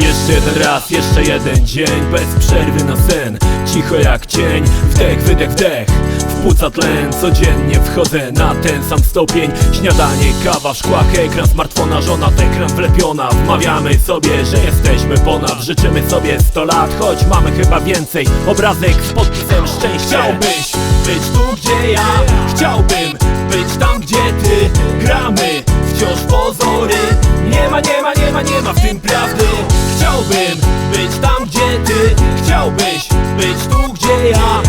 Jeszcze jeden raz, jeszcze jeden dzień Bez przerwy na sen. Cicho jak cień Wdech, wydech, wdech. Wpłuca tlen Codziennie wchodzę na ten sam stopień. Śniadanie, kawa w szkłach Ekran smartfona, żona ekran wlepiona. Wmawiamy sobie, że jesteśmy ponad. Życzymy sobie 100 lat Choć mamy chyba więcej Obrazek z podpisem szczęścia. Chciałbyś być tu gdzie ja? Chciałbym być tam gdzie ty Chciałbyś być tu gdzie ja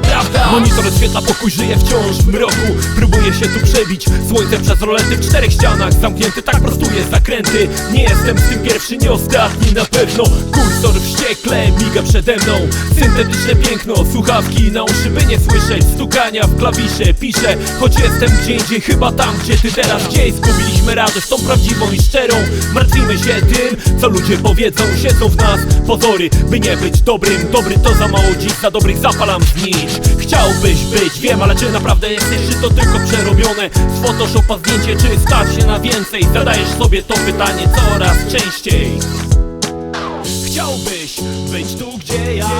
prawda. Monitor oświetla pokój, żyje wciąż w mroku. Próbuję się tu przebić. Słońce przez rolety w czterech ścianach. Zamknięty, tak prostuje zakręty. Nie jestem z tym pierwszy, nie ostatni. Na pewno Kursor wściekle miga przede mną. Syntetyczne piękno, słuchawki na uszy by nie słyszeć Stukania w klawisze, piszę Choć jestem gdzie indziej, chyba tam gdzie ty teraz Gdzieś. Zgubiliśmy radość, tą prawdziwą i szczerą. Martwimy się tym, co ludzie powiedzą. Siedzą w nas pozory, by nie być dobrym. Dobry to za mało dziś, za dobrych zapalam znicz Chciałbyś być, wiem, ale czy naprawdę jesteś Czy to tylko przerobione? Z Photoshopa zdjęcie Czy stać się na więcej? Zadajesz sobie to pytanie coraz częściej. Chciałbyś być tu gdzie ja?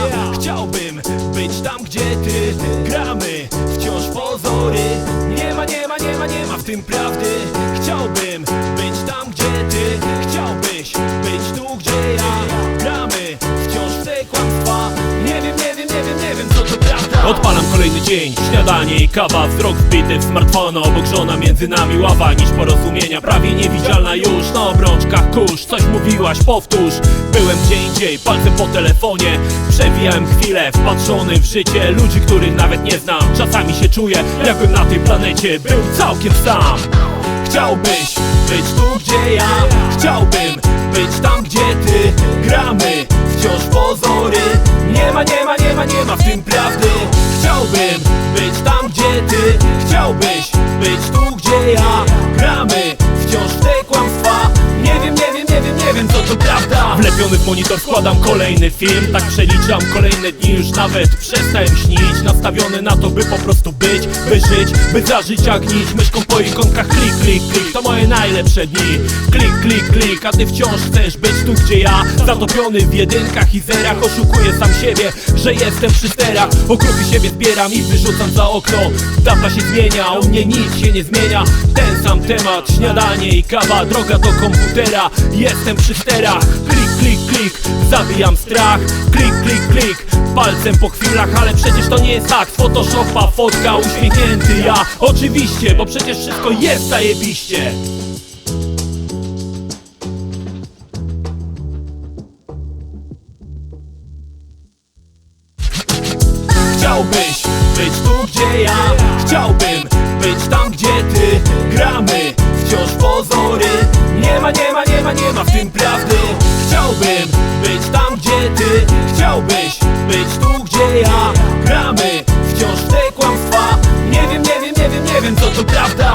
Chciałbym być tam gdzie ty. Gramy wciąż pozory. Nie ma, nie ma, nie ma, nie ma w tym prawdy Odpalam kolejny dzień, śniadanie i kawa Wzrok wbity w smartfona Obok żona między nami ława Niż porozumienia prawie niewidzialna już Na obrączkach kurz, coś mówiłaś, powtórz. Byłem gdzie indziej, palcem po telefonie Przewijałem chwilę, wpatrzony w życie Ludzi, których nawet nie znam. Czasami się czuję, jakbym na tej planecie Był całkiem sam. Chciałbyś być tu, gdzie ja Chciałbym być tam, gdzie ty. Gramy wciąż pozory Nie ma, nie ma, nie ma, nie ma w tym prawdy Chciałbym być tam, gdzie ty Chciałbyś być tu, gdzie ja Wlepiony w monitor składam kolejny film. Tak przeliczam kolejne dni już nawet przestałem śnić. Nastawiony na to by po prostu być By żyć, by za życia gnić. Myszką po ikonkach klik, klik, klik. To moje najlepsze dni. Klik, klik, klik A ty wciąż chcesz być tu gdzie ja. Zatopiony w jedynkach i zerach Oszukuję sam siebie, że jestem przy sterach. Okruchy siebie zbieram i wyrzucam za okno. Dawna się zmienia, u mnie nic się nie zmienia. Ten sam temat, śniadanie i kawa Droga do komputera, jestem przy sterach. Klik, klik, klik, zabijam strach. Klik, klik, klik, palcem po chwilach Ale przecież to nie jest tak, photoshopa fotka Uśmiechnięty ja, oczywiście Bo przecież wszystko jest zajebiście. Chciałbyś być tu gdzie ja? Chciałbym być tam gdzie ty. Gramy wciąż pozory. Nie ma, nie ma, nie ma, nie ma w tym prawdy Chciałbym być tam gdzie ty Chciałbyś być. Tu gdzie ja Gramy wciąż te kłamstwa. Nie wiem, nie wiem, nie wiem, nie wiem co to prawda